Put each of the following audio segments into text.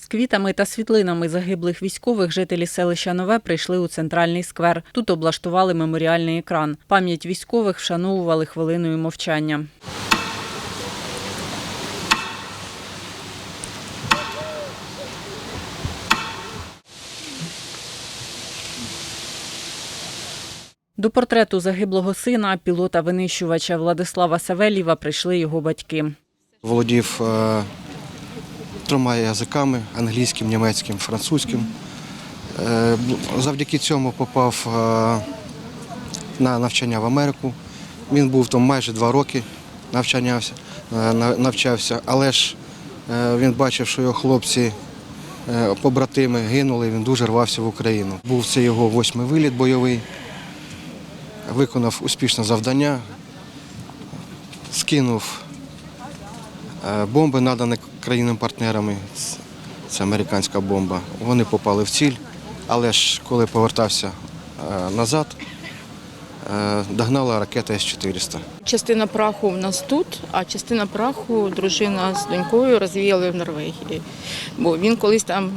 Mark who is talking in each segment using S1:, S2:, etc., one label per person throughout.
S1: З квітами та світлинами загиблих військових жителі селища Нове прийшли у центральний сквер. Тут облаштували меморіальний екран. Пам'ять військових вшановували хвилиною мовчання. До портрету загиблого сина, пілота-винищувача Владислава Савельєва, прийшли його батьки.
S2: Володів е, трьома язиками англійським, німецьким, французьким. Е, завдяки цьому попав е, на навчання в Америку. Він був там майже два роки навчанявся, е, навчався, але ж він бачив, що його хлопці, побратими гинули, він дуже рвався в Україну. Був це його восьмий виліт бойовий, виконав успішне завдання, скинув Бомби надані країнам-партнерами. Це- Це американська бомба. Вони попали в ціль, але ж коли повертався е, назад, е, догнала ракета С-400.
S3: Частина праху в нас тут, а частина праху дружина з донькою розвіяли в Норвегії. Бо він колись там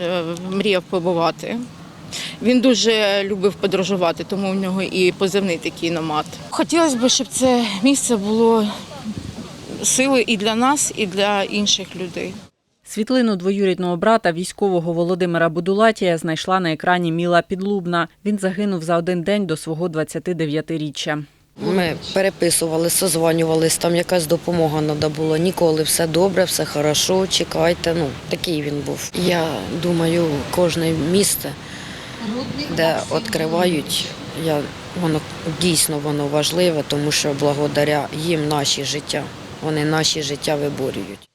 S3: е, мріяв побувати. Він дуже любив подорожувати, тому в нього і позивний такий номад. Хотілося б, щоб це місце було сили і для нас, і для інших людей.
S1: Світлину двоюрідного брата військового Володимира Будулатія знайшла на екрані Міла Підлубна. Він загинув за один день до свого 29-річчя.
S4: Ми переписували, созванювались, там якась допомога треба була. Ніколи все добре, все хорошо, чекайте. Ну, такий він був. Я думаю, кожне місце, де відкривають, я, воно дійсно воно важливе, тому що благодаря їм наші життя. Вони наші життя виборюють.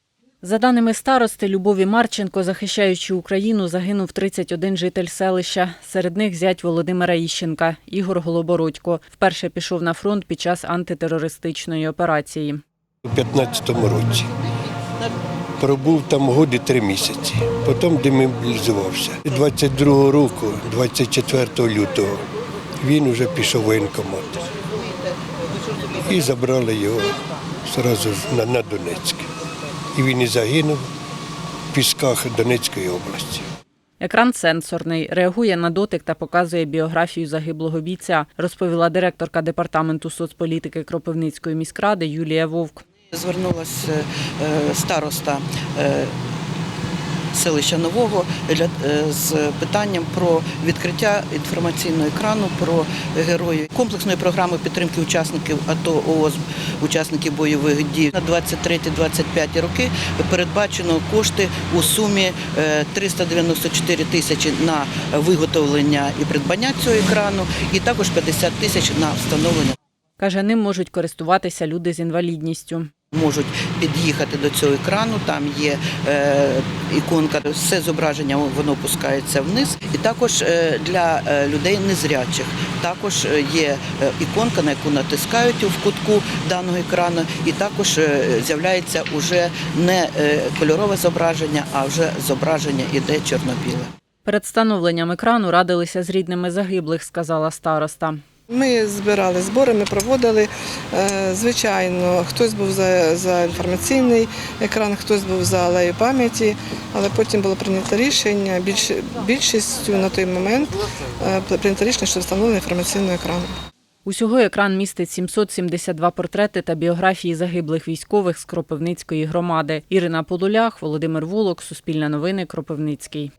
S1: За даними старости Любові Марченко, захищаючи Україну, загинув 31 житель селища. Серед них зять Володимира Іщенка, Ігор Голобородько. Вперше пішов на фронт під час антитерористичної операції.
S5: у 15-му році. Пробув там годи три місяці. Потім демобілізувався. 22-го року, 24 лютого, він вже пішов в воєнкомат. І забрали його одразу на, на Донецьк. І він і загинув в пісках Донецької області.
S1: Екран сенсорний, реагує на дотик та показує біографію загиблого бійця, розповіла директорка департаменту соцполітики Кропивницької міськради Юлія Вовк.
S6: Звернулася е, староста е, селища Нового для- е, з питанням про відкриття інформаційного екрану про героїв комплексної програми підтримки учасників АТО ООС, учасників бойових дій на 23-25 роки передбачено кошти у сумі е, 394 тисячі на виготовлення і придбання цього екрану, і також 50 тисяч на встановлення.
S1: Каже, ним можуть користуватися люди з інвалідністю.
S6: Можуть під'їхати до цього екрану. Там є е, іконка, все зображення воно опускається вниз. І також е, для е, людей незрячих також е, є іконка, на яку натискають в кутку даного екрану, і також з'являється уже не кольорове зображення, а вже зображення іде чорно-біле.
S1: Перед встановленням екрану радилися з рідними загиблих, сказала староста.
S7: Ми збирали збори, ми проводили. Е, Звичайно, хтось був за, за інформаційний екран, хтось був за алею пам'яті, але потім було прийнято рішення, більш, більшістю на той момент е, прийнято рішення, що встановлено інформаційний екран.
S1: Усього екран містить 772 портрети та біографії загиблих військових з Кропивницької громади. Ірина Полулях, Володимир Волок, Суспільне новини, Кропивницький.